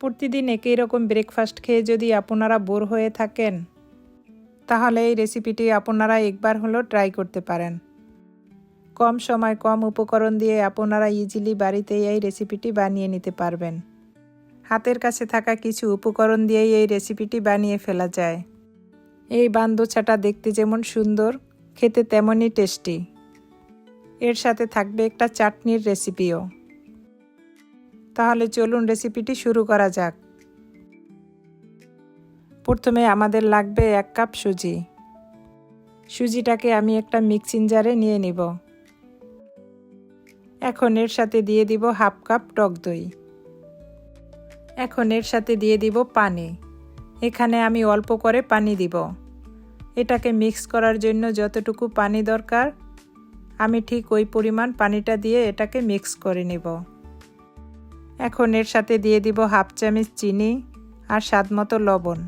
প্রতিদিন একই রকম ব্রেকফাস্ট খেয়ে যদি আপনারা বোর হয়ে থাকেন, তাহলে এই রেসিপিটি আপনারা একবার হলেও ট্রাই করতে পারেন। কম সময় কম উপকরণ দিয়ে আপনারা ইজিলি বাড়িতেই এই রেসিপিটি বানিয়ে নিতে পারবেন। হাতের কাছে থাকা কিছু উপকরণ দিয়েই এই রেসিপিটি বানিয়ে ফেলা যায়। এই বান্দোছাটা দেখতে যেমন সুন্দর, খেতে তেমনই টেস্টি এর সাথে থাকবে একটা চাটনির রেসিপিও তাহলে চলুন রেসিপিটি শুরু করা যাক। প্রথমে আমাদের লাগবে এক কাপ সুজি। সুজিটাকে আমি একটা মিক্সিং জারে নিয়ে নিব। এখন এর সাথে দিয়ে দিব হাফ কাপ টক দই। এখন এর সাথে দিয়ে দিব পানি। এখানে আমি অল্প করে পানি দিব। এটাকে মিক্স করার জন্য যতটুকু পানি দরকার, আমি ঠিক ওই পরিমাণ পানিটা দিয়ে এটাকে মিক্স করে নিব। এখন এর সাথে দিয়ে দিব হাফ চামচ চিনি আর স্বাদ মতো লবণ।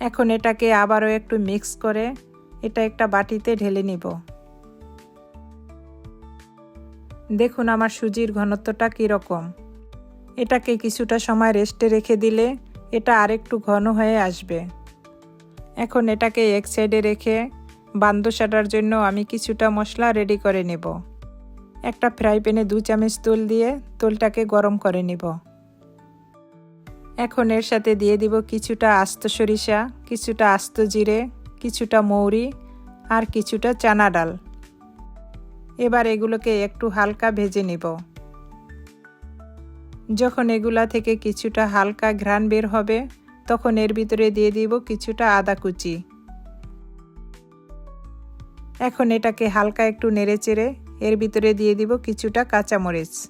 এখন এটাকে আবারও একটু মিক্স করে এটা একটা বাটিতে ঢেলে নিব। দেখুন আমার সুজির ঘনত্বটা কীরকম। এটাকে কিছুটা সময় রেস্টে রেখে দিলে এটা আরেকটু ঘন হয়ে আসবে। এখন এটাকে এক সাইডে রেখে বান্দোসাটার জন্য আমি কিছুটা মশলা রেডি করে নেব। একটা ফ্রাই প্যানে দু চামচ তেল দিয়ে তেলটাকে গরম করে নিব। এখন এর সাথে দিয়ে দিব কিছুটা আস্ত সরিষা, কিছুটা আস্ত জিরে, কিছুটা মৌরি আর কিছুটা চানা ডাল। এবার এগুলোকে একটু হালকা ভেজে নিব। যখন এগুলা থেকে কিছুটা হালকা ঘ্রাণ বের হবে, তখন এর ভিতরে দিয়ে দিব কিছুটা আদা কুচি। এখন এটাকে হালকা একটু নেড়ে চেড়ে এর ভিতরে দিয়ে দিব কিছুটা কাঁচামরিচ।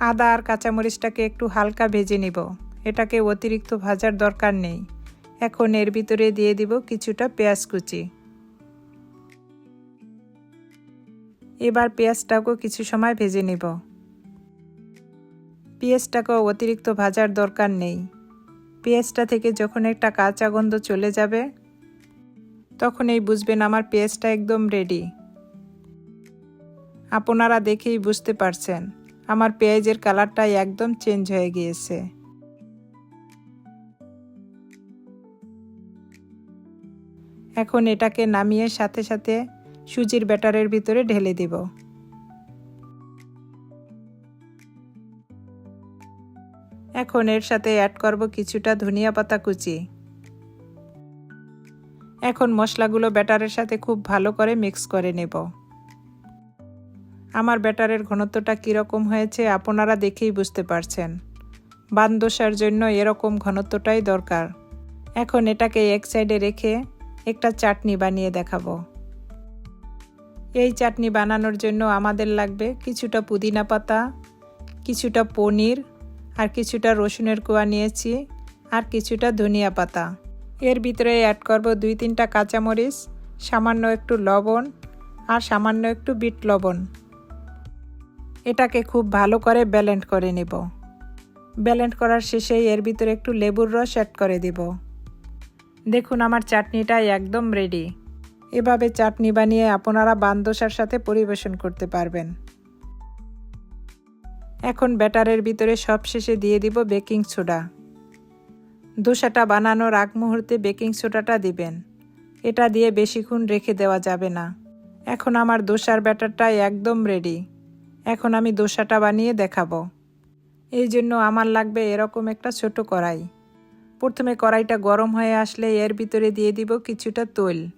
আদা আর কাঁচামরিচটাকে একটু হালকা ভেজে নিব। এটাকে অতিরিক্ত ভাজার দরকার নেই। এখন এর ভিতরে দিয়ে দিব কিছুটা পেঁয়াজ কুচি। এবার পেঁয়াজটাকেও কিছু সময় ভেজে নিব। পেঁয়াজটাকেও অতিরিক্ত ভাজার দরকার নেই। পেঁয়াজটা থেকে যখন একটা কাঁচা গন্ধ চলে যাবে, তখন এই বুঝবেন আমার পেঁয়াজটা একদম রেডি আপনারা দেখেই বুঝতে পারছেন, আমার পেঁয়াজের কালারটাই একদম চেঞ্জ হয়ে গিয়েছে। এখন এটাকে নামিয়ে সাথে সাথে সুজির ব্যাটারের ভিতরে ঢেলে দিব। এখন এর সাথে অ্যাড করব কিছুটা ধনিয়া পাতা কুচি। এখন মশলাগুলো ব্যাটারের সাথে খুব ভালো করে মিক্স করে নেব। আমার ব্যাটারের ঘনত্বটা কীরকম হয়েছে আপনারা দেখেই বুঝতে পারছেন। বান্দোসার জন্য এরকম ঘনত্বটাই দরকার। এখন এটাকে এক সাইডে রেখে একটা চাটনি বানিয়ে দেখাবো। এই চাটনি বানানোর জন্য আমাদের লাগবে কিছুটা পুদিনা পাতা, কিছুটা পনির, আর কিছুটা রসুনের কোয়া নিয়েছি, আর কিছুটা ধনিয়া পাতা। এর ভিতরে অ্যাড করব দুই তিনটা কাঁচামরিচ, সামান্য একটু লবণ, আর সামান্য একটু বিট লবণ। এটাকে খুব ভালো করে ব্যালেন্ড করে নেব। ব্যালেন্ড করার শেষেই এর ভিতরে একটু লেবুর রস অ্যাড করে দেব। দেখুন, আমার চাটনিটা একদম রেডি এভাবে চাটনি বানিয়ে আপনারা বান্দোসার সাথে পরিবেশন করতে পারবেন। এখন ব্যাটারের ভিতরে সব শেষে দিয়ে দিব বেকিং সোডা। দোসাটা বানানোর আগ মুহূর্তে বেকিং সোডাটা দিবেন। এটা দিয়ে বেশিক্ষণ রেখে দেওয়া যাবে না। এখন আমার দোসার ব্যাটারটা একদম রেডি এখন আমি দোসাটা বানিয়ে দেখাবো। এই জন্য আমার লাগবে এরকম একটা ছোট কড়াই। প্রথমে কড়াইটা গরম হয়ে আসলে এর ভিতরে দিয়ে দিব কিছুটা তৈল।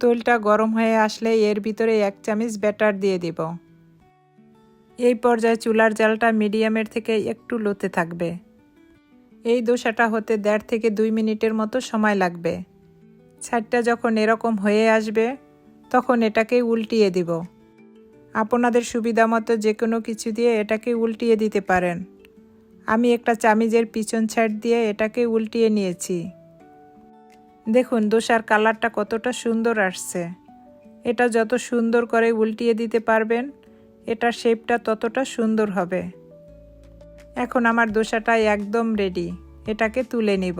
তৈলটা গরম হয়ে আসলে এর ভিতরে এক চামচ ব্যাটার দিয়ে দিব। এই পর্যায়ে চুলার জালটা মিডিয়ামের থেকে একটু লোতে থাকবে। এই দোসাটা হতে দেড় থেকে দুই মিনিটের মতো সময় লাগবে। ছাইটটা যখন এরকম হয়ে আসবে, তখন এটাকে উল্টিয়ে দিব। আপনাদের সুবিধা মতো যে কোনো কিছু দিয়ে এটাকে উল্টিয়ে দিতে পারেন। আমি একটা চামিজের পিছন ছাড় দিয়ে এটাকে উল্টিয়ে নিয়েছি। দেখুন, দোসার কালারটা কতটা সুন্দর আসছে। এটা যত সুন্দর করে উল্টিয়ে দিতে পারবেন, এটার শেপটা ততটা সুন্দর হবে। এখন আমার দোসাটা একদম রেডি, এটাকে তুলে নিব।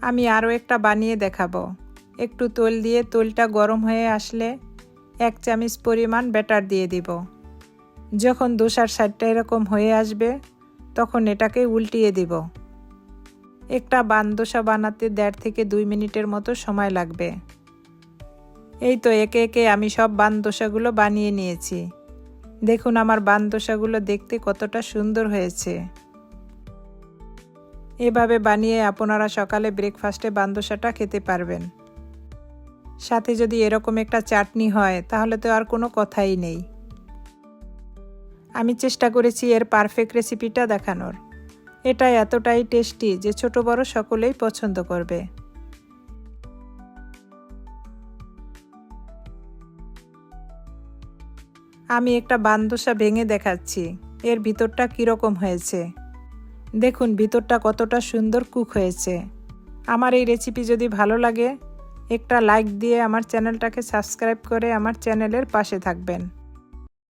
আমি আরও একটা বানিয়ে দেখাবো। একটু তোল দিয়ে তোলটা গরম হয়ে আসলে এক চামচ পরিমাণ ব্যাটার দিয়ে দিব। যখন দোসার সাইডটা এরকম হয়ে আসবে, তখন এটাকে উল্টিয়ে দিব। একটা বানদোসা বানাতে দেড় থেকে দুই মিনিটের মতো সময় লাগবে। এই তো একে একে আমি সব বানদোসাগুলো বানিয়ে নিয়েছি। দেখুন আমার বানদোসাগুলো দেখতে কতটা সুন্দর হয়েছে। এভাবে বানিয়ে আপনারা সকালে ব্রেকফাস্টে বানদোসাটা খেতে পারবেন। সাথে যদি এরকম একটা চাটনি হয়, তাহলে তো আর কোনো কথাই নেই। আমি চেষ্টা করেছি এর পারফেক্ট রেসিপিটা দেখানোর। এটা এতটাই টেস্টি যে ছোট বড় সকলেই পছন্দ করবে। আমি একটা বানদোসা ভেঙে দেখাচ্ছি। এর ভিতরটা কীরকম হয়েছে? দেখুন, ভিতরটা কতটা সুন্দর কুক হয়েছে। আমার এই রেসিপি যদি ভালো লাগে একটা লাইক দিয়ে আমার চ্যানেলটাকে সাবস্ক্রাইব করে আমার চ্যানেলের পাশে থাকবেন।